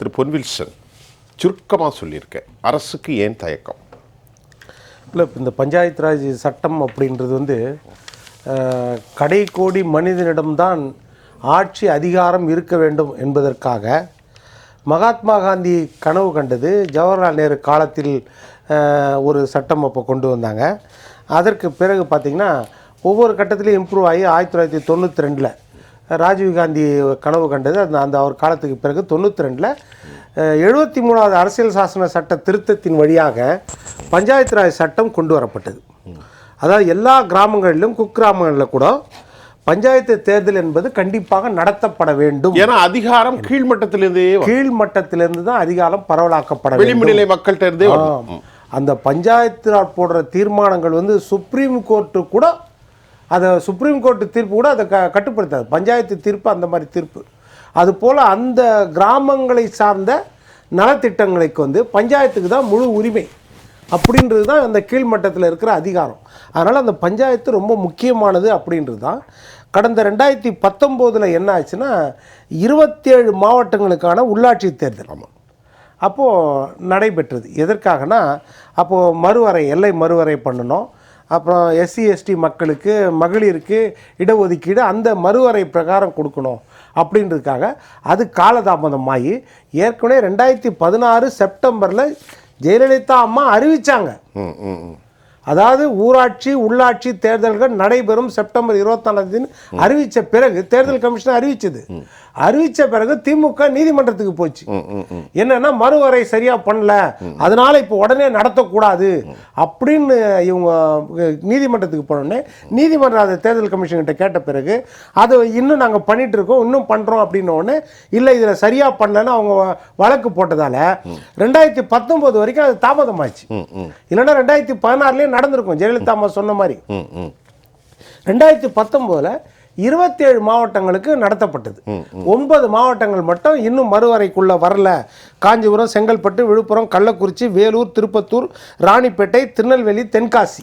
திரு பொன்வில்சன் சுருக்கமாக சொல்லியிருக்கேன். அரசுக்கு ஏன் தயக்கம்? இல்லை இந்த பஞ்சாயத்து ராஜ் சட்டம் அப்படின்றது வந்து கடை கோடி மனிதனிடம்தான் ஆட்சி அதிகாரம் இருக்க வேண்டும் என்பதற்காக மகாத்மா காந்தி கனவு கண்டது ஜவஹர்லால் நேரு காலத்தில் ஒரு சட்டம் அப்போ கொண்டு வந்தாங்க. அதற்கு பிறகு பார்த்திங்கன்னா ஒவ்வொரு கட்டத்திலையும் இம்ப்ரூவ் ஆகி ஆயிரத்தி தொள்ளாயிரத்தி தொண்ணூற்றி ரெண்டில் ராஜீவ் காந்தி கனவு கண்டது. அந்த அந்த அவர் காலத்துக்கு பிறகு தொண்ணூற்றி ரெண்டில் எழுபத்தி மூணாவது அரசியல் சாசன சட்ட திருத்தத்தின் வழியாக பஞ்சாயத்து ராஜ் சட்டம் கொண்டு வரப்பட்டது. அதாவது எல்லா கிராமங்களிலும் குக்கிராமங்களில் கூட பஞ்சாயத்து தேர்தல் என்பது கண்டிப்பாக நடத்தப்பட வேண்டும். ஏன்னா அதிகாரம் கீழ்மட்டத்திலிருந்தே வரும். கீழ் மட்டத்திலிருந்து தான் அதிகாரம் பரவலாக்கப்பட வேண்டும். விளிம்புநிலை மக்கள்கிட்ட இருந்தே. அந்த பஞ்சாயத்து போடுற தீர்மானங்கள் வந்து சுப்ரீம் கோர்ட்டு கூட அதை சுப்ரீம் கோர்ட்டு தீர்ப்பு கூட அதை க கட்டுப்படுத்தாது. பஞ்சாயத்து தீர்ப்பு அந்த மாதிரி தீர்ப்பு. அதுபோல் அந்த கிராமங்களை சார்ந்த நலத்திட்டங்களுக்கு வந்து பஞ்சாயத்துக்கு தான் முழு உரிமை. அப்படின்றது தான் அந்த கீழ்மட்டத்தில் இருக்கிற அதிகாரம். அதனால் அந்த பஞ்சாயத்து ரொம்ப முக்கியமானது அப்படின்றது தான். கடந்த ரெண்டாயிரத்தி பத்தொம்போதில் என்ன ஆச்சுன்னா இருபத்தேழு மாவட்டங்களுக்கான உள்ளாட்சி தேர்தல். ஆமாம் அப்போது நடைபெற்றது. எதற்காகனா அப்போது மறுவரை எல்லை மறுவரை பண்ணணும். அப்புறம் எஸ்சி எஸ்டி மக்களுக்கு மகளிருக்கு இடஒதுக்கீடு அந்த மறுவரை பிரகாரம் கொடுக்கணும் அப்படின்றதுக்காக அது காலதாமதமாகி ஏற்கனவே ரெண்டாயிரத்தி பதினாறு செப்டம்பரில் ஜெயலலிதா அம்மா ம். அதாவது ஊராட்சி உள்ளாட்சி தேர்தல்கள் நடைபெறும் செப்டம்பர் இருபத்தாலாம் தேதி அறிவித்த பிறகு தேர்தல் கமிஷன் அறிவிச்சது. அறிவித்த பிறகு திமுக நீதிமன்றத்துக்கு போச்சு. என்னன்னா மறுவரை சரியா பண்ணல. அதனால இப்போ உடனே நடத்தக்கூடாது அப்படின்னு இவங்க நீதிமன்றத்துக்கு போனோடனே நீதிமன்றம் அதை தேர்தல் கமிஷன் கிட்ட கேட்ட பிறகு அதை இன்னும் நாங்கள் பண்ணிட்டு இருக்கோம் இன்னும் பண்றோம் அப்படின்ன உடனே இல்லை இதில் சரியா பண்ணலன்னு அவங்க வழக்கு போட்டதால ரெண்டாயிரத்தி பத்தொன்பது வரைக்கும் அது தாமதமாச்சு இல்லைன்னா ரெண்டாயிரத்தி பதினாறுலேயே நடந்திருக்கும். ஜெயலலிதா அம்மா சொன்ன மாதிரி. ரெண்டாயிரத்தி பத்தொம்போதில் இருபத்தேழு மாவட்டங்களுக்கு நடத்தப்பட்டது. ஒன்பது மாவட்டங்கள் மட்டும் இன்னும் மறுவரைக்குள்ள வரல. காஞ்சிபுரம் செங்கல்பட்டு விழுப்புரம் கள்ளக்குறிச்சி வேலூர் திருப்பத்தூர் ராணிப்பேட்டை திருநெல்வேலி தென்காசி.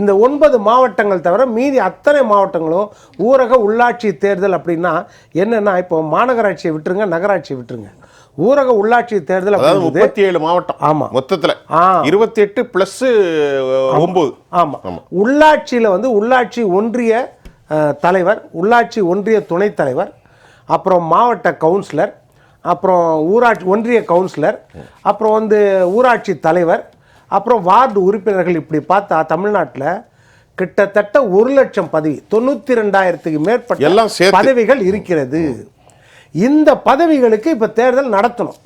இந்த ஒன்பது மாவட்டங்கள் தவிர மீதி அத்தனை மாவட்டங்களும் ஊரக உள்ளாட்சி தேர்தல் அப்படின்னா என்னன்னா இப்போ மாநகராட்சியை விட்டுருங்க நகராட்சியை விட்டுருங்க. ஊரக உள்ளாட்சி தேர்தல் முப்பத்தி ஏழு மாவட்டம் ஆமா. மொத்தத்துல. இருபத்தி எட்டு பிளஸ் ஒன்பது ஆமாம் உள்ளாட்சியில் வந்து உள்ளாட்சி ஒன்றிய தலைவர் உள்ளாட்சி ஒன்றிய துணைத் தலைவர் அப்புறம் மாவட்ட கவுன்சிலர் அப்புறம் ஊராட்சி ஒன்றிய கவுன்சிலர் அப்புறம் வந்து ஊராட்சி தலைவர் அப்புறம் வார்டு உறுப்பினர்கள் இப்படி பார்த்தா தமிழ்நாட்டில் கிட்டத்தட்ட ஒரு லட்சம் பதவி தொண்ணூற்றி ரெண்டாயிரத்துக்கு மேற்பட்ட எல்லாம். பதவிகள் இருக்கிறது இந்த பதவிகளுக்கு இப்போ தேர்தல் நடத்தணும்.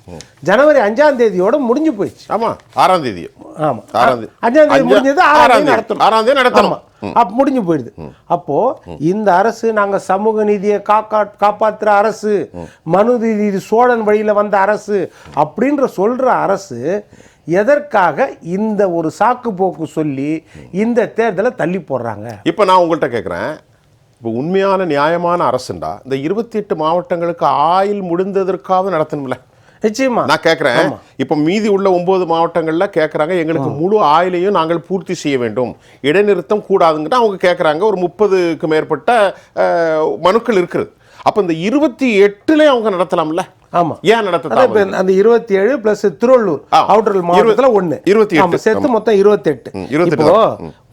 ஜனவரி அஞ்சாம் தேதியோட முடிஞ்சு போயிடுச்சு. ஆமா ஆறாம் தேதி. ஆமா. ஆறாம் தேதி. அஞ்சாம் தேதி முடிஞ்சது ஆறாம் தேதி தேதி. நடத்தணும். ஆறாம் தேதி நடத்தணும். அப்ப முடிஞ்சு போயிடுது. அப்போ இந்த அரசு நாங்க சமூக நீதியை காக்கா காப்பாத்துற அரசு மனு நீதி சோழன் வழியில வந்த அரசு அப்படின்ற சொல்ற அரசு எதற்காக இந்த ஒரு சாக்கு போக்கு சொல்லி இந்த தேர்தலை தள்ளி போடுறாங்க? இப்போ நான் உங்கள்கிட்ட கேட்குறேன் இப்போ உண்மையான நியாயமான அரசுண்டா? இந்த இருபத்தி எட்டு மாவட்டங்களுக்கு ஆயில் முடிந்ததற்காவது நடத்தணும்ல. நிச்சயமா. நான் கேட்குறேன் இப்போ மீதி உள்ள ஒன்பது மாவட்டங்கள்ல கேட்குறாங்க எங்களுக்கு முழு ஆயிலையும் நாங்கள் பூர்த்தி செய்ய வேண்டும். இடைநிறுத்தம் கூடாதுங்கிட்ட அவங்க கேட்குறாங்க ஒரு முப்பதுக்கு மேற்பட்ட மனுக்கள் இருக்குது. அப்போ இந்த இருபத்தி எட்டுலேயும் அவங்க நடத்தலாம்ல? ஆமா. ஏன் நடத்த அந்த இருபத்தி ஏழு பிளஸ் திருவள்ளூர். அவுட்டர் மாவட்டத்துல ஒண்ணு. இருபத்தி எட்டு. ஆமா, சேர்த்து மொத்தம் இருபத்தி எட்டு இப்போ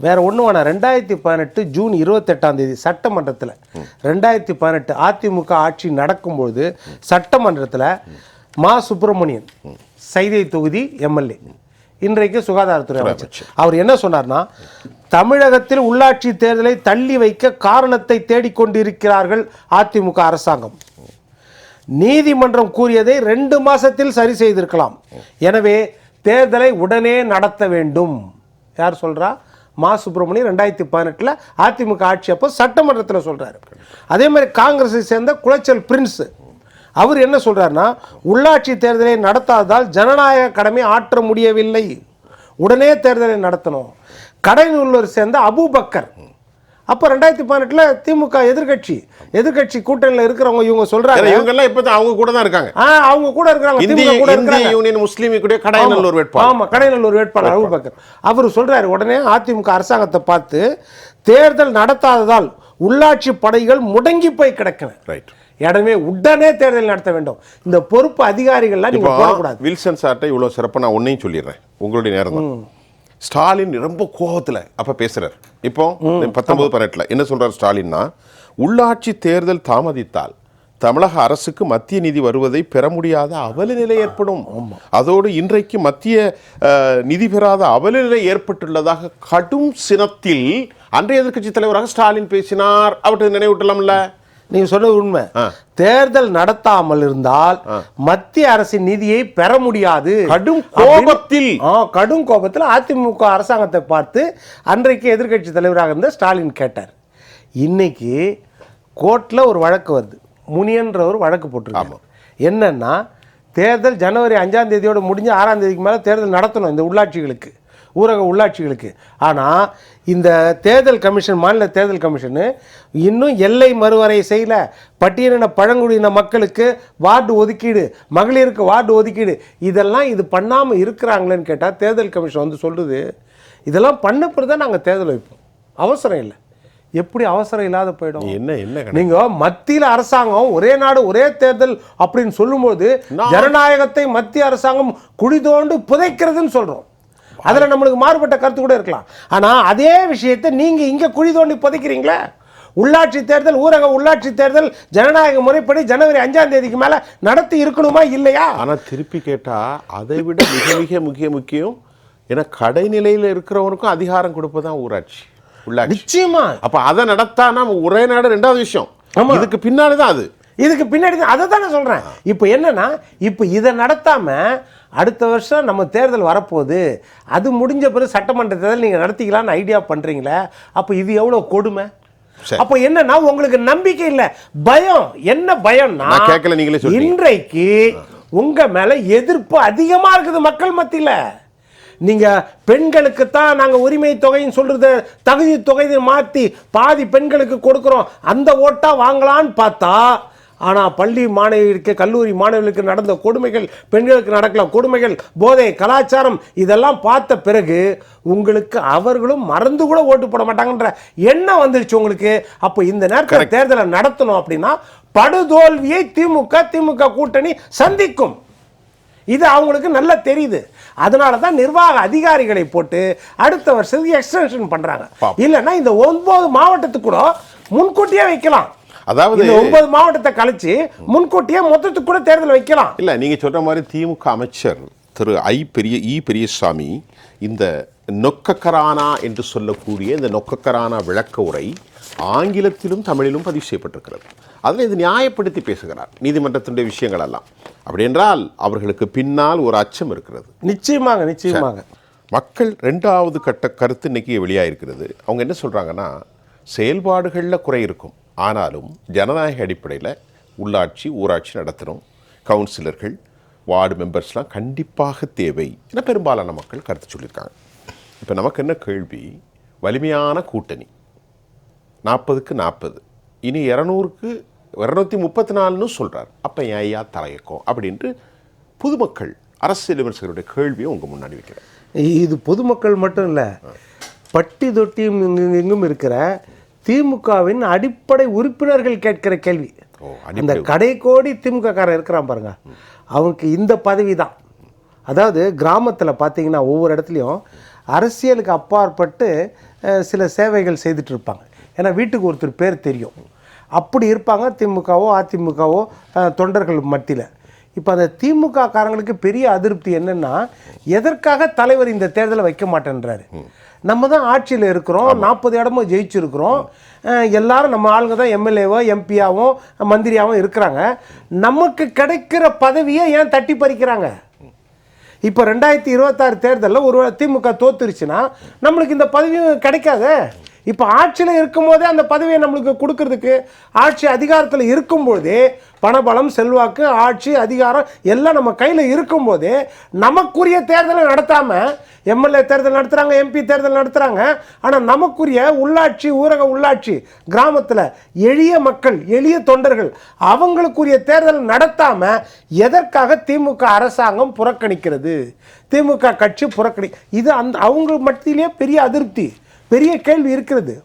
வேற ஒண்ணு வேணாம். ரெண்டாயிரத்தி பதினெட்டு ஜூன் இருபத்தி எட்டாம் தேதி சட்டமன்றத்துல ரெண்டாயிரத்தி பதினெட்டு அதிமுக ஆட்சி நடக்கும்போது சட்டமன்றத்துல மா. சுப்பிரமணியன் சைதை தொகுதி எம்எல்ஏ. இன்றைக்கு சுகாதாரத்துறை அமைச்சர். அவர் என்ன சொன்னார்னா தமிழகத்தில் உள்ளாட்சி தேர்தலை தள்ளி வைக்க காரணத்தை தேடிக்கொண்டிருக்கிறார்கள் அதிமுக அரசாங்கம். நீதிமன்றம் கூறியதை ரெண்டு மாசத்தில் சரி செய்திருக்கலாம். எனவே தேர்தலை உடனே நடத்த வேண்டும். யார் சொல்றா? மா சுப்பிரமணியம் ரெண்டாயிரத்தி பதினெட்டில் அதிமுக ஆட்சி அப்போ சட்டமன்றத்தில் சொல்கிறாரு அதே மாதிரி காங்கிரஸை சேர்ந்த குளச்சல் பிரின்ஸ் அவர் என்ன சொல்கிறாருன்னா உள்ளாட்சி தேர்தலை நடத்தாததால் ஜனநாயக கடமை ஆற்ற முடியவில்லை. உடனே தேர்தலை நடத்தணும். கடைநல்லூர் சேர்ந்த அபூபக்கர் அப்போ ரெண்டாயிரத்தி பதினெட்டில் திமுக எதிர்க்கட்சி எதிர்க்கட்சி கூட்டணியில் இருக்கிறவங்க இவங்க சொல்றாங்க. இவங்க எல்லாம் இப்போ அவங்க கூட தான் இருக்காங்க. ஆ அவங்க கூட இருக்கிறாங்க. இந்திய திமுக கூட இந்திய இருக்கிறாங்க. யூனியன் முஸ்லீம் கூட கடைநல்லூர் வேட்பாளர். ஆமா கடைநல்லூர் வேட்பாளர் அபூபக்கர் அவர் சொல்றாரு உடனே அதிமுக அரசாங்கத்தை பார்த்து தேர்தல் நடத்தாததால் உள்ளாட்சி படைகள் முடங்கி போய் கிடக்கின. ரைட் இடமே உடனே தேர்தல் நடத்த வேண்டும். இந்த பொறுப்பு அதிகாரிகள்லாம் நீங்க இப்போ போடக்கூடாது. வில்சன் சார்ட்ட இவ்வளோ சிறப்பாக நான் ஒன்றையும் சொல்லிடுறேன். உங்களுடைய நேரம் தான். ஸ்டாலின் ரொம்ப கோபத்தில் அப்போ பேசுறார். இப்போ பத்தொன்பது பதினெட்டில் என்ன சொல்றார் ஸ்டாலின்னா உள்ளாட்சி தேர்தல் தாமதித்தால் தமிழக அரசுக்கு மத்திய நிதி வருவதை பெற முடியாத அவல நிலை ஏற்படும் அதோடு இன்றைக்கு மத்திய நிதி பெறாத அவல நிலை ஏற்பட்டுள்ளதாக கடும் சினத்தில் அன்றைய எதிர்க்கட்சி தலைவராக ஸ்டாலின் பேசினார். அவர்கிட்ட நினைவூட்டலாம்ல? நீங்க சொன்னது உண்மை. தேர்தல் நடத்தாமல் இருந்தால் மத்திய அரசின் நிதியை பெற முடியாது. கடும் கோபத்தில். கடும் கோபத்தில் அதிமுக அரசாங்கத்தை பார்த்து அன்றைக்கு எதிர்க்கட்சி தலைவராக இருந்த ஸ்டாலின் கேட்டார். இன்னைக்கு கோர்ட்டில் ஒரு வழக்கு வருது. முனியன்ற ஒரு வழக்கு போட்டிருக்காங்க என்னன்னா தேர்தல் ஜனவரி அஞ்சாம் தேதியோட முடிஞ்சு ஆறாம் தேதிக்கு மேலே தேர்தல் நடத்தணும் இந்த உள்ளாட்சிகளுக்கு. ஊரக உள்ளாட்சிகளுக்கு. ஆனால் இந்த தேர்தல் கமிஷன் மாநில தேர்தல் கமிஷனு இன்னும் எல்லை மறுவரை செய்யல. பட்டியலின பழங்குடியின மக்களுக்கு வார்டு ஒதுக்கீடு மகளிருக்கு வார்டு ஒதுக்கீடு இதெல்லாம் இது பண்ணாமல் இருக்கிறாங்களேன்னு கேட்டால் தேர்தல் கமிஷன் வந்து சொல்லுது. இதெல்லாம் பண்ண பிறகு தான் நாங்கள் தேர்தல் வைப்போம். அவசரம் இல்லை. எப்படி அவசரம் இல்லாத போயிடும்? என்ன என்ன கணக்கு? நீங்க மத்தியில அரசாங்கம் ஒரே நாடு ஒரே தேர்தல் அப்படின்னு சொல்லும்போது ஜனநாயகத்தை மத்திய அரசாங்கம் குழி தோண்டு புதைக்கிறதுன்னு சொல்றோம். அதுல நம்மளுக்கு மாறுபட்ட கருத்து கூட இருக்கலாம். ஆனா அதே விஷயத்தை நீங்க இங்க குழி தோண்டி புதைக்கிறீங்களே? உள்ளாட்சி தேர்தல் ஊரக உள்ளாட்சி தேர்தல் ஜனநாயக முறைப்படி ஜனவரி அஞ்சாம் தேதிக்கு மேல நடத்தி இருக்கணுமா இல்லையா? ஆனா திருப்பி கேட்டா அதை விட மிக மிக முக்கிய முக்கியம் ஏன்னா கடைநிலையில இருக்கிறவனுக்கும் அதிகாரம் கொடுப்பதுதான் ஊராட்சி உள்ளாட்சி. நிச்சயமா. அப்ப அதை நடத்தானா ஒரே நாடு ரெண்டாவது விஷயம். இதுக்கு பின்னாடி தான் அது. இதுக்கு பின்னாடி தான் அதை தானே சொல்கிறேன் இப்போ என்னன்னா இப்போ இதை நடத்தாம அடுத்த வருஷம் நம்ம தேர்தல் வரப்போகுது. அது முடிஞ்ச பிறகு சட்டமன்ற தேர்தல் நீங்கள் நடத்திக்கலாம்னு ஐடியா பண்ணுறீங்களே அப்போ இது எவ்வளோ கொடுமை. அப்போ என்னன்னா உங்களுக்கு நம்பிக்கை இல்லை. பயம். என்ன பயம்னா நான் கேட்கல, நீங்களே. இன்றைக்கு உங்க மேல எதிர்ப்பு அதிகமா இருக்குது மக்கள் மத்தியில. நீங்க பெண்களுக்கு தான் நாங்க உரிமை தொகைன்னு சொல்றது தகுதி தொகை மாத்தி பாதி பெண்களுக்கு கொடுக்கிறோம். அந்த ஓட்டா வாங்கலான்னு பார்த்தா ஆனா பள்ளி மாணவிகளுக்கு கல்லூரி மாணவிகளுக்கு நடந்த கொடுமைகள் பெண்களுக்கு நடக்கல கொடுமைகள் போதை கலாச்சாரம் இதெல்லாம் பார்த்த பிறகு உங்களுக்கு அவர்களும் மறந்து கூட ஓட்டு போட மாட்டாங்கன்ற எண்ணம் வந்துருச்சு உங்களுக்கு. அப்போ இந்த நேரத்தில் தேர்தலை நடத்தணும் அப்படின்னா படுதோல்வியை திமுக திமுக கூட்டணி சந்திக்கும். இது அவங்களுக்கு நல்லா தெரியுது. அதனால தான் நிர்வாக அதிகாரிகளை போட்டு அடுத்த வருஷத்துக்கு எக்ஸ்டென்ஷன் பண்றாங்க. பாப்போம். இல்லைன்னா இந்த ஒன்பது மாவட்டத்துக்கு கூட முன்கூட்டியே வைக்கலாம். அதாவது ஒன்பது மாவட்டத்தை கழிச்சு முன்கூட்டியே மொத்தத்துக்கு கூட தேர்தல் வைக்கலாம். இல்ல நீங்க சொல்ற மாதிரி திமுக அமைச்சர் திரு ஐ பெரிய இ பெரியசாமி இந்த நொக்கக்கரானா என்று சொல்லக்கூடிய இந்த நொக்கக்கரானா விளக்க உரை ஆங்கிலத்திலும் தமிழிலும் பதிவு செய்யப்பட்டிருக்கிறது. அதில் இது நியாயப்படுத்தி பேசுகிறார் நீதிமன்றத்தினுடைய விஷயங்கள் எல்லாம். அப்படி என்றால் அவர்களுக்கு பின்னால் ஒரு அச்சம் இருக்கிறது. நிச்சயமாக நிச்சயமாக. மக்கள் ரெண்டாவது கட்ட கருத்து இன்னைக்கு வெளியாயிருக்கிறது. அவங்க என்ன சொல்றாங்கன்னா செயல்பாடுகளில் குறை இருக்கும். ஆனாலும் ஜனநாயக அடிப்படையில் உள்ளாட்சி ஊராட்சி நடத்தணும். கவுன்சிலர்கள் வார்டு மெம்பர்ஸ்லாம் கண்டிப்பாக தேவை என பெரும்பாலான மக்கள் கருத்து சொல்லியிருக்காங்க. இப்போ நமக்கு என்ன கேள்வி? வலிமையான கூட்டணி. நாற்பதுக்கு நாற்பது. இனி இரநூறுக்கு இரநூத்தி முப்பத்தி நாலுன்னு சொல்கிறார் அப்போ ஏன் ஐயா தலையக்கம்? அப்படின்ட்டு பொதுமக்கள் அரசியல் விமர்சகருடைய கேள்வியை உங்கள் முன்னாடி வைக்கிறேன். இது பொதுமக்கள் மட்டும் இல்லை பட்டி தொட்டியும் இங்கு- இங்கும் இருக்கிற திமுகவின் அடிப்படை உறுப்பினர்கள் கேட்கிற கேள்வி. அந்த கடைக்கோடி திமுக காரன் இருக்கிறான் பாருங்க. அவனுக்கு இந்த பதவி தான் அதாவது கிராமத்தில் பார்த்தீங்கன்னா ஒவ்வொரு இடத்துலையும் அரசியலுக்கு அப்பாற்பட்டு சில சேவைகள் செய்துட்டு இருப்பாங்க ஏன்னா வீட்டுக்கு ஒருத்தர் பேர் தெரியும். அப்படி இருப்பாங்க திமுகவோ அதிமுகவோ தொண்டர்கள் மத்தியில். இப்போ அந்த திமுக காரங்களுக்கு பெரிய அதிருப்தி என்னன்னா எதற்காக தலைவர் இந்த தேர்தலை வைக்க மாட்டேன்றாரு? நம்ம தான் ஆட்சியில் இருக்கிறோம். நாற்பது இடமும் ஜெயிச்சிருக்கிறோம். எல்லாரும் நம்ம ஆளுங்க தான் எம்எல்ஏவோ எம்பியாவும் மந்திரியாவும் இருக்கிறாங்க. நமக்கு கிடைக்கிற பதவியை ஏன் தட்டி பறிக்கிறாங்க? இப்போ ரெண்டாயிரத்தி இருபத்தாறு தேர்தலில் ஒரு திமுக தோத்துருச்சுன்னா நம்மளுக்கு இந்த பதவியும் கிடைக்காதே? இப்போ ஆட்சியில் இருக்கும்போதே அந்த பதவியை நம்மளுக்கு கொடுக்கறதுக்கு ஆட்சி அதிகாரத்தில் இருக்கும்போதே பணபலம் செல்வாக்கு ஆட்சி அதிகாரம் எல்லாம் நம்ம கையில் இருக்கும்போது நமக்குரிய தேர்தலை நடத்தாமல் எம்எல்ஏ தேர்தல் நடத்துகிறாங்க எம்பி தேர்தல் நடத்துகிறாங்க ஆனால் நமக்குரிய உள்ளாட்சி ஊரக உள்ளாட்சி கிராமத்தில் எளிய மக்கள் எளிய தொண்டர்கள் அவங்களுக்குரிய தேர்தல் நடத்தாமல் எதற்காக திமுக அரசாங்கம் புறக்கணிக்கிறது? திமுக கட்சி புறக்கணி இது அந்த அவங்க மத்தியிலே பெரிய அதிருப்தி. பெரிய கேள்வி இருக்கிறது.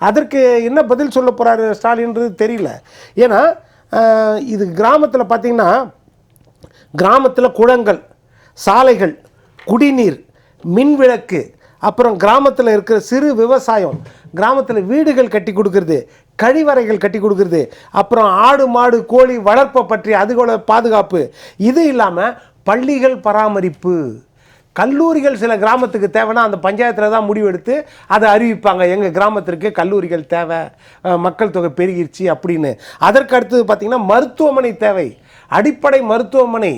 அதற்கு என்ன பதில் சொல்ல போகிறாரு ஸ்டாலின்றது தெரியல. ஏன்னா இது கிராமத்தில் பார்த்திங்கன்னா கிராமத்தில் குளங்கள் சாலைகள் குடிநீர் மின்விளக்கு அப்புறம் கிராமத்தில் இருக்கிற சிறு விவசாயம் கிராமத்தில் வீடுகள் கட்டி கொடுக்குறது கழிவறைகள் கட்டி கொடுக்குறது அப்புறம் ஆடு மாடு கோழி வளர்ப்பை பற்றி அதுகளோட பாதுகாப்பு இது இல்லாமல் பள்ளிகள் பராமரிப்பு. கல்லூரிகள் சில கிராமத்துக்கு தேவைன்னா அந்த பஞ்சாயத்தில் தான் முடிவெடுத்து அதை அறிவிப்பாங்க. எங்கள் கிராமத்திற்கு கல்லூரிகள் தேவை மக்கள் தொகை பெருகிருச்சு அப்படின்னு. அதற்கு அடுத்தது பார்த்திங்கன்னா மருத்துவமனை தேவை. அடிப்படை மருத்துவமனை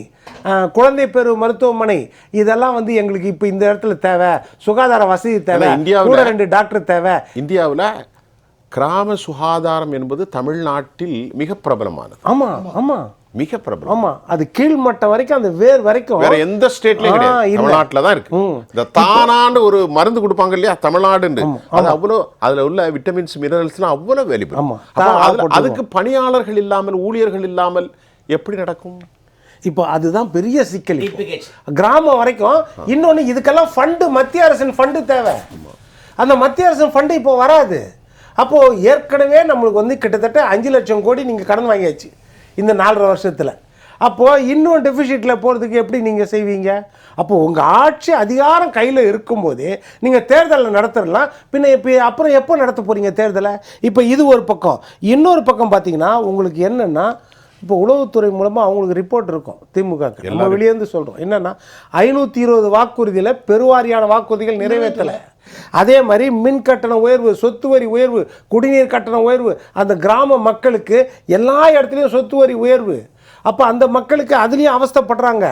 குழந்தை பெரு மருத்துவமனை இதெல்லாம் வந்து எங்களுக்கு இப்போ இந்த இடத்துல தேவை. சுகாதார வசதி தேவை. கூட ரெண்டு டாக்டர் தேவை. இந்தியாவில் கிராம சுகாதாரம் என்பது தமிழ்நாட்டில் மிக பிரபலமானது. ஆமாம் ஆமாம் மிக பிரபலம். ஆமாம் அது கீழ்மட்டம் வரைக்கும் அந்த வேர் வரைக்கும் வேற எந்த ஸ்டேட்லயும் கிடையாது. தமிழ்நாட்டில் தான் இருக்கு. இந்த தானாண்டு ஒரு மருந்து கொடுப்பாங்க இல்லையா? தமிழ்நாடுன்னு. அது அவ்வளோ அதுல உள்ள விட்டமின்ஸ் மினரல்ஸ்லாம் அவ்வளோ ஆமா. போட்டுருவோம். அதுக்கு பணியாளர்கள் இல்லாமல் ஊழியர்கள் இல்லாமல் எப்படி நடக்கும்? இப்போ அதுதான் பெரிய சிக்கல். கிராமம் வரைக்கும் இன்னொன்று இதுக்கெல்லாம் ஃபண்டு மத்திய அரசின் ஃபண்டு தேவை. அந்த மத்திய அரசின் ஃபண்டு இப்போ வராது. அப்போ ஏற்கனவே நம்மளுக்கு வந்து கிட்டத்தட்ட அஞ்சு லட்சம் கோடி நீங்கள் கடன் வாங்கியாச்சு. இந்த நாலரை வருஷத்தில். அப்போது இன்னும் டெஃபிஷிட்டில் போகிறதுக்கு எப்படி நீங்கள் செய்வீங்க? அப்போது உங்கள் ஆட்சி அதிகாரம் கையில் இருக்கும்போது நீங்கள் தேர்தலை நடத்திடலாம் பின்ன இப்போ அப்புறம் எப்போ நடத்த போகிறீங்க தேர்தலை? இப்போ இது ஒரு பக்கம். இன்னொரு பக்கம் பார்த்தீங்கன்னா உங்களுக்கு என்னென்னா இப்போ உளவுத்துறை மூலமாக அவங்களுக்கு ரிப்போர்ட் இருக்கும் திமுக நம்ம வெளியேந்து சொல்கிறோம் என்னன்னா ஐநூற்றி இருபது வாக்குறுதியில் பெருவாரியான வாக்குறுதிகள் நிறைவேற்றலை. அதே மாதிரி மின் கட்டண உயர்வு சொத்து வரி உயர்வு குடிநீர் கட்டண உயர்வு அந்த கிராம மக்களுக்கு எல்லா இடத்துலையும் சொத்து வரி உயர்வு. அப்போ அந்த மக்களுக்கு அதுலேயும் அவஸ்தைப்படுறாங்க.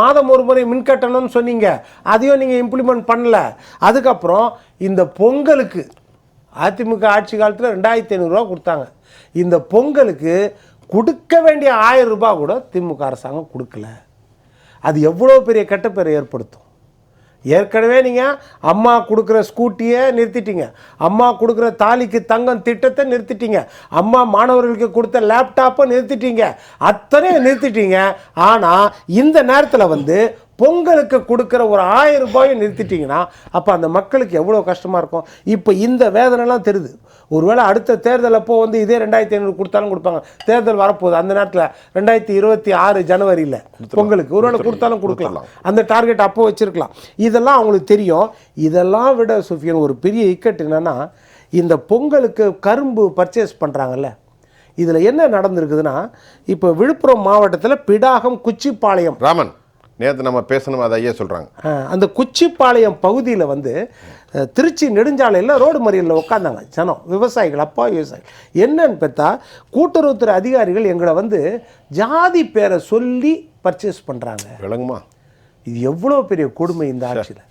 மாதம் ஒரு முறை மின் கட்டணம்னு சொன்னீங்க. அதையும் நீங்கள் இம்ப்ளிமெண்ட் பண்ணல. அதுக்கப்புறம் இந்த பொங்கலுக்கு அதிமுக ஆட்சி காலத்தில் ரெண்டாயிரத்தி ஐநூறுரூவா கொடுத்தாங்க. இந்த பொங்கலுக்கு கொடுக்க வேண்டிய ஆயிரம் ரூபாய் கூட திமுக அரசாங்கம் கொடுக்கல. அது எவ்வளோ பெரிய கெட்டப்பேரை ஏற்படுத்தும்? ஏற்கனவே நீங்கள் அம்மா கொடுக்குற ஸ்கூட்டியை நிறுத்திட்டீங்க. அம்மா கொடுக்குற தாலிக்கு தங்கம் திட்டத்தை நிறுத்திட்டீங்க. அம்மா மாணவர்களுக்கு கொடுத்த லேப்டாப்பை நிறுத்திட்டீங்க. அத்தனையும் நிறுத்திட்டீங்க. ஆனால் இந்த நேரத்தில் வந்து பொங்கலுக்கு கொடுக்குற ஒரு ஆயிரம் ரூபாயும் நிறுத்திட்டீங்கன்னா அப்போ அந்த மக்களுக்கு எவ்வளோ கஷ்டமாக இருக்கும்? இப்போ இந்த வேதனைலாம் தெரியுது. ஒருவேளை அடுத்த தேர்தல் அப்போ வந்து இதே ரெண்டாயிரத்தி ஐநூறு கொடுத்தாலும் கொடுப்பாங்க. தேர்தல் வரப்போகுது. அந்த நேரத்தில் ரெண்டாயிரத்தி இருபத்தி ஆறு ஜனவரியில் பொங்கலுக்கு ஒருவேளை கொடுத்தாலும் கொடுக்கலாம். அந்த டார்கெட் அப்போ வச்சிருக்கலாம். இதெல்லாம் அவங்களுக்கு தெரியும். இதெல்லாம் விட சுஃபியன் ஒரு பெரிய இக்கட் என்னன்னா இந்த பொங்கலுக்கு கரும்பு பர்ச்சேஸ் பண்ணுறாங்கல்ல இதில் என்ன நடந்திருக்குதுன்னா இப்போ விழுப்புரம் மாவட்டத்தில் பிடாகம் குச்சிப்பாளையம் ராமன். நேத்து நம்ம பேசணும் அதை ஐயா அஹ், அந்த குச்சிப்பாளையம் பகுதியில் வந்து திருச்சி நெடுஞ்சாலையில் ரோடு மறியலில் உட்காந்தாங்க ஜனம். விவசாயிகள் அப்பா விவசாயிகள். என்னன்னு பார்த்தா கூட்டுறவுத்துறை அதிகாரிகள் எங்களை வந்து ஜாதி பேரை சொல்லி பர்ச்சேஸ் பண்ணுறாங்க விளங்குமா? இது எவ்வளோ பெரிய கொடுமை இந்த ஆட்சியில்?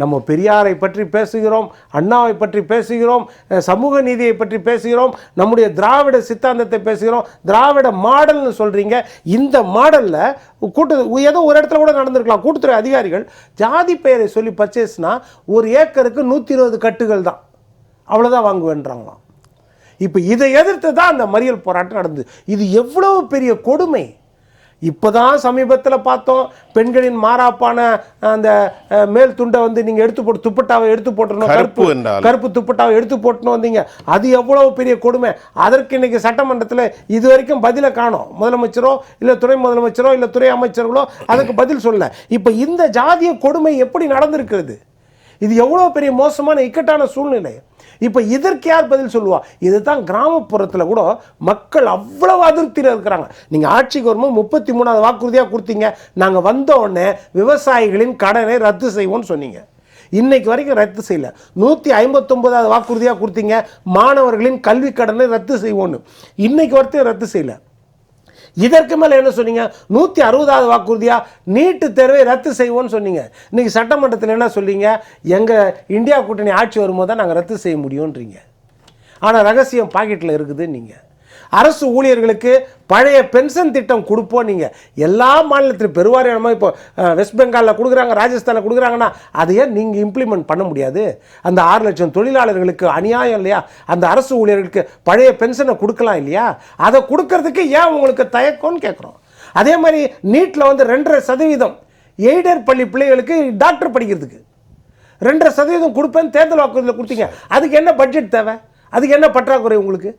நம்ம பெரியாரை பற்றி பேசுகிறோம் அண்ணாவை பற்றி பேசுகிறோம் சமூக நீதியை பற்றி பேசுகிறோம் நம்முடைய திராவிட சித்தாந்தத்தை பேசுகிறோம் திராவிட மாடல்னு சொல்கிறீங்க இந்த மாடலில் கூட்டு ஏதோ ஒரு இடத்துல கூட நடந்திருக்கலாம். கூட்டுத்துறை அதிகாரிகள் ஜாதி பெயரை சொல்லி பர்ச்சேஸ்னா ஒரு ஏக்கருக்கு நூற்றி இருபது கட்டுகள் தான். அவ்வளோதான் வாங்குவேன்றாங்களாம். இப்போ இதை எதிர்த்து தான் அந்த மறியல் போராட்டம் நடந்தது. இது எவ்வளவு பெரிய கொடுமை? இப்போதான் சமீபத்தில் பார்த்தோம் பெண்களின் மாறாப்பான அந்த மேல் துண்டை வந்து நீங்கள் எடுத்து போட்டு துப்பட்டாவை எடுத்து போட்டுருணும் கருப்பு. கருப்பு துப்பட்டாவை எடுத்து போட்டுன்னு வந்தீங்க. அது எவ்வளவு பெரிய கொடுமை? அதற்கு இன்னைக்கு சட்டமன்றத்தில் இது வரைக்கும் பதிலை காணோம். முதலமைச்சரோ இல்லை துணை முதலமைச்சரோ இல்லை துறை அமைச்சர்களோ அதுக்கு பதில் சொல்லல. இப்போ இந்த ஜாதிய கொடுமை எப்படி நடந்திருக்கிறது? இது எவ்வளோ பெரிய மோசமான இக்கட்டான சூழ்நிலை. இப்போ இதற்கு யார் பதில் சொல்லுவா? இதுதான் கிராமப்புறத்தில் கூட மக்கள் அவ்வளவு அதிருப்தியில் இருக்கிறாங்க. நீங்கள் ஆட்சிக்கு வரும்போது முப்பத்தி மூணாவது வாக்குறுதியாக கொடுத்தீங்க. நாங்கள் வந்தோடனே விவசாயிகளின் கடனை ரத்து செய்வோம்னு சொன்னீங்க. இன்னைக்கு வரைக்கும் ரத்து செய்யல. நூற்றி ஐம்பத்தொம்போதாவது வாக்குறுதியாக கொடுத்தீங்க. மாணவர்களின் கல்வி கடனை ரத்து செய்வோன்னு இன்னைக்கு வரைக்கும் ரத்து செய்யலை. இதற்கு மேலே என்ன சொன்னீங்க? நூற்றி அறுபதாவது வாக்குறுதியாக நீட்டு தேர்வை ரத்து செய்வோம்னு சொன்னீங்க. இன்றைக்கி சட்டமன்றத்தில் என்ன சொல்றீங்க? எங்கள் இந்தியா கூட்டணி ஆட்சி வரும்போது தான் நாங்கள் ரத்து செய்ய முடியுன்றீங்க ஆனால் ரகசியம் பாக்கெட்டில் இருக்குது நீங்கள் அரசு ஊழியர்களுக்கு பழைய பென்ஷன் திட்டம் கொடுப்போம் நீங்கள் எல்லா மாநிலத்திலும் பெருவாரியான இப்போ வெஸ்ட் பெங்காலில் கொடுக்குறாங்க ராஜஸ்தானில் கொடுக்குறாங்கன்னா அதையே நீங்கள் இம்ப்ளிமெண்ட் பண்ண முடியாது. அந்த ஆறு லட்சம் தொழிலாளர்களுக்கு அநியாயம் இல்லையா? அந்த அரசு ஊழியர்களுக்கு பழைய பென்ஷனை கொடுக்கலாம் இல்லையா? அதை கொடுக்கறதுக்கு ஏன் உங்களுக்கு தயக்கம்னு கேட்குறோம் அதே மாதிரி நீட்டில் வந்து ரெண்டரை சதவீதம் எய்டர் பள்ளி பிள்ளைகளுக்கு டாக்டர் படிக்கிறதுக்கு. ரெண்டரை சதவீதம் கொடுப்பேன்னு தேர்தல் வாக்குறுதியில் கொடுத்தீங்க. அதுக்கு என்ன பட்ஜெட் தேவை? அதுக்கு என்ன பற்றாக்குறை உங்களுக்கு?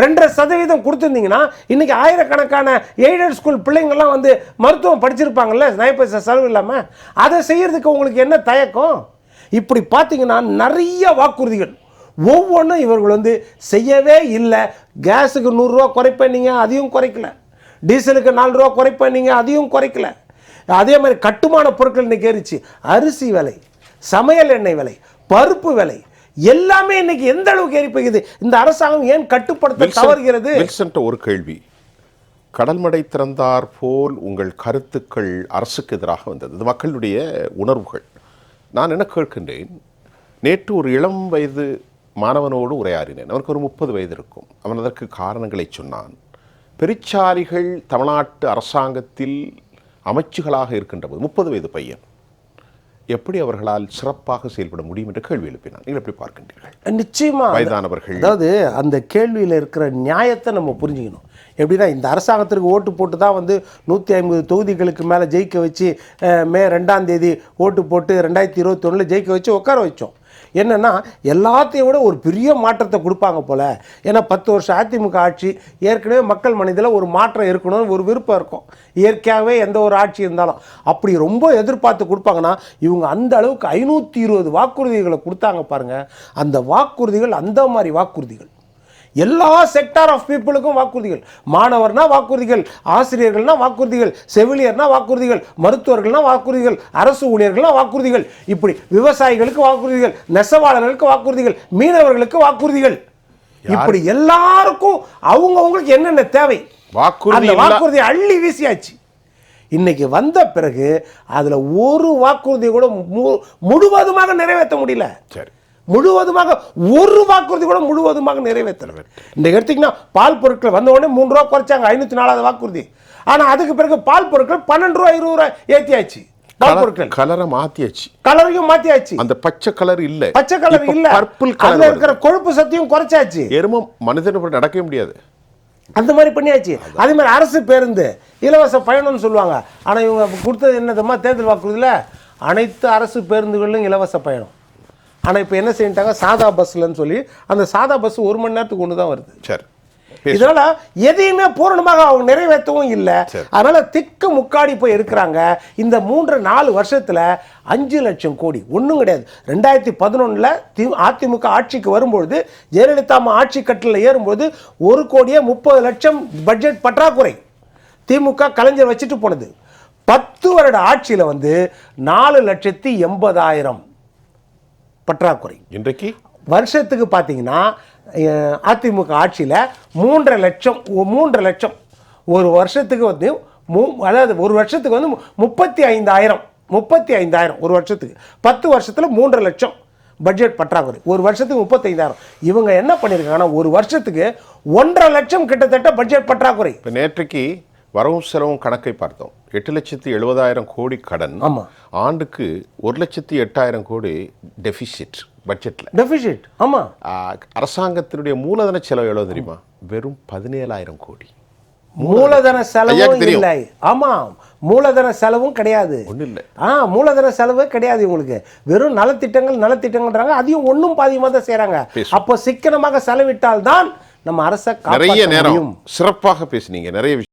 ரெண்டரை சதவீதம் கொடுத்துருந்தீங்கன்னா இன்றைக்கி ஆயிரக்கணக்கான எய்டட் ஸ்கூல் பிள்ளைங்கள்லாம் வந்து மருத்துவம் படிச்சிருப்பாங்கல்ல நய செலவு இல்லாமல் அதை செய்கிறதுக்கு உங்களுக்கு என்ன தயக்கம்? இப்படி பார்த்தீங்கன்னா நிறைய வாக்குறுதிகள். ஒவ்வொன்றும் இவர்கள் வந்து செய்யவே இல்லை. கேஸுக்கு நூறுரூவா குறைப்பேன் நீங்கள் அதையும் குறைக்கல. டீசலுக்கு நாலு ரூபா குறைப்பேன் நீங்கள் அதையும் குறைக்கல. அதே மாதிரி கட்டுமான பொருட்கள் இன்றைக்கி ஏறிச்சு. அரிசி விலை சமையல் எண்ணெய் விலை பருப்பு விலை எல்லாமே இன்னைக்கு எந்த அளவுக்கு ஏறி போகுது இந்த அரசாங்கம் ஏன் கட்டுப்படுத்த தவறுகிறது? ஒரு கேள்வி. கடல்மடை திறந்தார் போல் உங்கள் கருத்துக்கள் அரசுக்கு எதிராக வந்தது. இது மக்களுடைய உணர்வுகள். நான் என்ன கேட்கின்றேன்? நேற்று ஒரு இளம் வயது மாணவனோடு உரையாடினேன். அவனுக்கு ஒரு முப்பது வயது இருக்கும். அவன் அதற்கு காரணங்களை சொன்னான். பெருச்சாரிகள் தமிழ்நாட்டு அரசாங்கத்தில் அமைச்சுகளாக இருக்கின்ற போது முப்பது வயது பையன். எப்படி அவர்களால் சிறப்பாக செயல்பட முடியும் என்று கேள்வி எழுப்பினான் நீங்கள் எப்படி பார்க்கின்றீர்கள்? நிச்சயமா வயதானவர்கள். அதாவது அந்த கேள்வியில் இருக்கிற நியாயத்தை நம்ம புரிஞ்சுக்கணும். எப்படின்னா இந்த அரசாங்கத்திற்கு ஓட்டு போட்டு தான் வந்து நூற்றி ஐம்பது தொகுதிகளுக்கு மேலே ஜெயிக்க வச்சு மே ரெண்டாம் தேதி ஓட்டு போட்டு ரெண்டாயிரத்தி இருபத்தொன்னில் ஜெயிக்க வச்சு உட்கார வச்சோம். என்னென்னா எல்லாத்தையும் விட ஒரு பெரிய மாற்றத்தை கொடுப்பாங்க போல். ஏன்னா பத்து வருஷம் அதிமுக ஆட்சி ஏற்கனவே மக்கள் மனதில் ஒரு மாற்றம் இருக்கணும்னு ஒரு விருப்பம் இருக்கும். இயற்கையாகவே எந்த ஒரு ஆட்சி இருந்தாலும். அப்படி ரொம்ப எதிர்பார்த்து கொடுப்பாங்கன்னா இவங்க அந்த அளவுக்கு ஐநூற்றி இருபது வாக்குறுதிகளை கொடுத்தாங்க பாருங்கள் அந்த வாக்குறுதிகள் அந்த மாதிரி வாக்குறுதிகள். எல்லா செக்டார் ஆஃப் பீப்புளுக்கும் வாக்குறுதிகள். மாணவர்னா வாக்குறுதிகள் ஆசிரியர்கள்னா வாக்குறுதிகள் செவிலியர்னா வாக்குறுதிகள் மருத்துவர்கள்னா வாக்குறுதிகள் அரசு ஊழியர்கள்னா வாக்குறுதிகள். இப்படி விவசாயிகளுக்கு வாக்குறுதிகள் நெசவாளர்களுக்கு வாக்குறுதிகள் மீனவர்களுக்கு வாக்குறுதிகள். இப்படி எல்லாருக்கும் அவங்கவங்களுக்கு என்னென்ன தேவை? வாக்குறுதி வாக்குறுதியை அள்ளி வீசியாச்சு. இன்னைக்கு வந்த பிறகு அதுல ஒரு வாக்குறுதி கூட முழுவதுமாக நிறைவேற்ற முடியல. சரி. முழுவதுமாக ஒரு வாக்குறுதி கூட முழுவதுமாக நிறைவேற்றல இந்த எடுத்தீங்கன்னா பால் பொருட்கள் வந்த உடனே மூணு ரூபா குறைச்சாங்க ஐநூத்தி நாலாவது வாக்குறுதி. ஆனா அதுக்கு பிறகு பால் பொருட்கள் பன்னெண்டு ரூபா இருபது ரூபா பொருட்கள். கலரை மாத்தியாச்சு. கலரையும் மாத்தியாச்சு. அந்த பச்சை கலர் இல்ல. பச்சை கலர் இல்ல. பர்பிள் கலர் இருக்கிற கொழுப்பு சக்தியும் குறைச்சாச்சு. எரும மனிதன் நடக்கவே முடியாது. அந்த மாதிரி பண்ணியாச்சு. அதே மாதிரி அரசு பேருந்து இலவச பயணம்னு சொல்லுவாங்க. ஆனா இவங்க கொடுத்தது என்னதுமா தேர்தல் வாக்குறுதியில் அனைத்து அரசு பேருந்துகளிலும் இலவச பயணம். ஆனா இப்போ என்ன செஞ்சிட்டாங்க சாதா பஸ்லன்னு சொல்லி அந்த சாதா பஸ் ஒரு மணி நேரத்துக்கு ஒன்று தான் வருது. சரி. இதனால எதையுமே பூரணமாக அவங்க நிறைவேற்றவும் இல்லை. அதனால திக்கு முக்காடி போய் இருக்கிறாங்க. இந்த மூன்று நாலு வருஷத்துல அஞ்சு லட்சம் கோடி. ஒன்றும் கிடையாது. ரெண்டாயிரத்தி பதினொன்றில் தி அதிமுக ஆட்சிக்கு வரும்பொழுது ஜெயலலிதா அம்மா ஆட்சி கட்டில் ஏறும்போது ஒரு கோடியே முப்பது லட்சம் பட்ஜெட் பற்றாக்குறை. திமுக கலைஞர் வச்சுட்டு போனது. பத்து வருட ஆட்சியில் வந்து நாலு லட்சத்தி எண்பதாயிரம். பற்றாக்குறை. இன்றைக்கு? வருஷத்துக்கு பார்த்தீங்கன்னா அதிமுக ஆட்சியில் மூன்றரை லட்சம் மூன்றரை லட்சம். ஒரு வருஷத்துக்கு வந்து மூ அதாவது ஒரு வருஷத்துக்கு வந்து முப்பத்தி ஐந்தாயிரம் முப்பத்தி ஐந்தாயிரம் ஒரு வருஷத்துக்கு. பத்து வருஷத்தில் மூன்றரை லட்சம் பட்ஜெட் பற்றாக்குறை. ஒரு வருஷத்துக்கு முப்பத்தைந்தாயிரம். இவங்க என்ன பண்ணியிருக்காங்கன்னா ஒரு வருஷத்துக்கு ஒன்றரை லட்சம் கிட்டத்தட்ட பட்ஜெட் பற்றாக்குறை. இப்போ நேற்றைக்கு வரவும் செலவும் கணக்கை பார்த்தோம். எட்டு லட்சத்தி எழுபதாயிரம் கோடி கடன். ஆமா. ஆண்டுக்கு ஒரு லட்சத்தி எட்டாயிரம் கோடி டெபிசிட் பட்ஜெட்ல டெபிசிட் ஆமாம் அரசாங்கத்தினுடைய மூலதன செலவு எவ்வளவு தெரியுமா? வெறும் பதினேழாயிரம் கோடி. மூலதன செலவும். இல்லை. ஆமா. மூலதன செலவும் கிடையாது. ஒண்ணும் இல்ல. ஆ மூலதன செலவே கிடையாது உங்களுக்கு வெறும் நலத்திட்டங்கள் நலத்திட்டங்கள்ன்றாங்க. அதையும் ஒண்ணும் பாதியமாக தான் பேசுவோம். அப்போ சிக்கனமாக செலவிட்டால் தான் நம்ம அரசை நிறைய நேரம். சிறப்பாக பேசுனீங்க. நிறைய விஷயம்